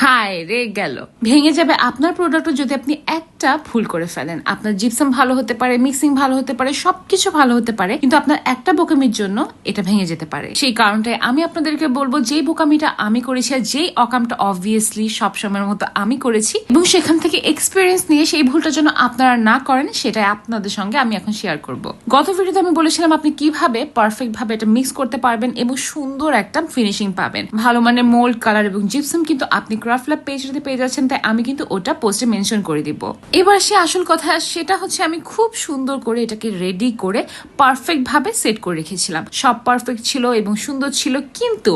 হায় রে গেল। ভেঙে যাবে আপনার প্রোডাক্টও যদি আপনি একটা ভুল করে ফেলেন। আপনার জিপসাম ভালো হতে পারে মিক্সিং ভালো হতে পারে, সবকিছু ভালো হতে পারে, কিন্তু আপনার একটা বোকামির জন্য এটা ভেঙে যেতে পারে। সেই কারণটাই আমি আপনাদেরকে বলব, যেই বোকামিটা আমি করেছি আর যেই অকামটা অবভিয়াসলি সবসময়ের মতো আমি করেছি, এবং সেখান থেকে এক্সপিরিয়েন্স নিয়ে সেই ভুলটা যেন আপনারা না করেন, সেটাই আপনাদের সঙ্গে আমি এখন শেয়ার করব। গত ভিডিওতে আমি বলেছিলাম আপনি কীভাবে পারফেক্ট ভাবে এটা মিক্স করতে পারবেন এবং সুন্দর একটা ফিনিশিং পাবেন। ভালো মানে মোল্ড কালার এবং জিপসাম কিন্তু আপনি ক্রাফট ল্যাব যদি পেয়ে যাচ্ছেন, তাই আমি কিন্তু ওটা পোস্টে মেনশন করে দিব। এবার সে আসল কথা, সেটা হচ্ছে আমি খুব সুন্দর করে এটাকে রেডি করে পারফেক্টভাবে সেট করে রেখেছিলাম। সব পারফেক্ট ছিল এবং সুন্দর ছিল, কিন্তু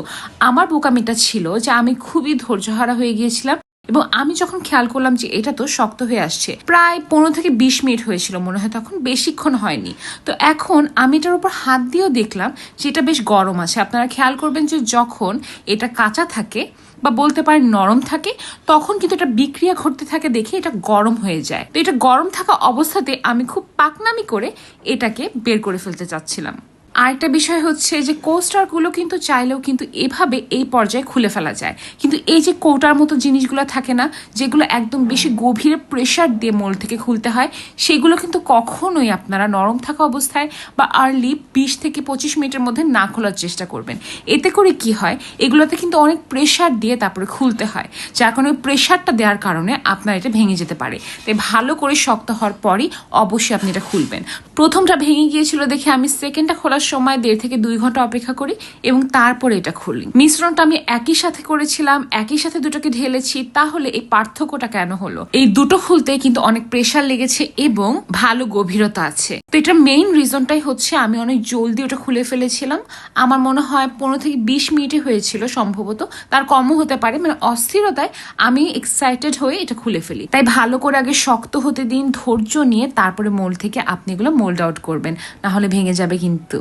আমার বোকামিটা ছিল যে আমি খুবই ধৈর্যহারা হয়ে গিয়েছিলাম। এবং আমি যখন খেয়াল করলাম যে এটা তো শক্ত হয়ে আসছে, প্রায় পনেরো থেকে বিশ মিনিট হয়েছিল মনে হয়, তখন বেশিক্ষণ হয়নি। তো এখন আমি এটার উপর হাত দিয়েও দেখলাম যে এটা বেশ গরম আছে। আপনারা খেয়াল করবেন যে যখন এটা কাঁচা থাকে বা বলতে পারেন নরম থাকে, তখন কিন্তু এটা বিক্রিয়া ঘটতে থাকে দেখে এটা গরম হয়ে যায়। তো এটা গরম থাকা অবস্থাতে আমি খুব পাকনামি করে এটাকে বের করে ফেলতে চাচ্ছিলাম। আরেকটা বিষয় হচ্ছে যে কোস্টারগুলো কিন্তু চাইলেও কিন্তু এভাবে এই পর্যায়ে খুলে ফেলা যায়। কিন্তু এই যে কোটার মতো জিনিসগুলো থাকে না, যেগুলো একদম বেশি গভীরে প্রেশার দিয়ে মোল থেকে খুলতে হয়, সেগুলো কিন্তু কখনোই আপনারা নরম থাকা অবস্থায় বা আর্লি বিশ থেকে পঁচিশ মিনিটের মধ্যে না খোলার চেষ্টা করবেন। এতে করে কি হয়, এগুলোতে কিন্তু অনেক প্রেশার দিয়ে তারপরে খুলতে হয়, যার কারণে প্রেশারটা দেওয়ার কারণে আপনার এটা ভেঙে যেতে পারে। তাই ভালো করে শক্ত হওয়ার পরই অবশ্যই আপনি এটা খুলবেন। প্রথমটা ভেঙে গিয়েছিল দেখে আমি সেকেন্ডটা খোলার সময় দেড় থেকে দুই ঘণ্টা অপেক্ষা করি এবং তারপরে এটা খুলি। মিশ্রণটা আমি একই সাথে করেছিলাম, একই সাথে দুটোকে ঢেলেছি, তাহলে এই পার্থক্যটা কেন হলো? এই দুটো খুলতে কিন্তু অনেক প্রেশার লেগেছে এবং ভালো গভীরতা আছে। তো এটার মেইন রিজনটাই হচ্ছে আমি অনেক জলদি ওটা খুলে ফেলেছিলাম। আমার মনে হয় পনেরো থেকে বিশ মিনিটে হয়েছিল সম্ভবত। তার কমও হতে পারে মানে অস্থিরতায় আমি এক্সাইটেড হয়ে এটা খুলে ফেলি। তাই ভালো করে আগে শক্ত হতে দিন, ধৈর্য নিয়ে তারপরে মোল্ড থেকে আপনি এগুলো মোল্ড আউট করবেন। না হলে ভেঙে যাবে কিন্তু।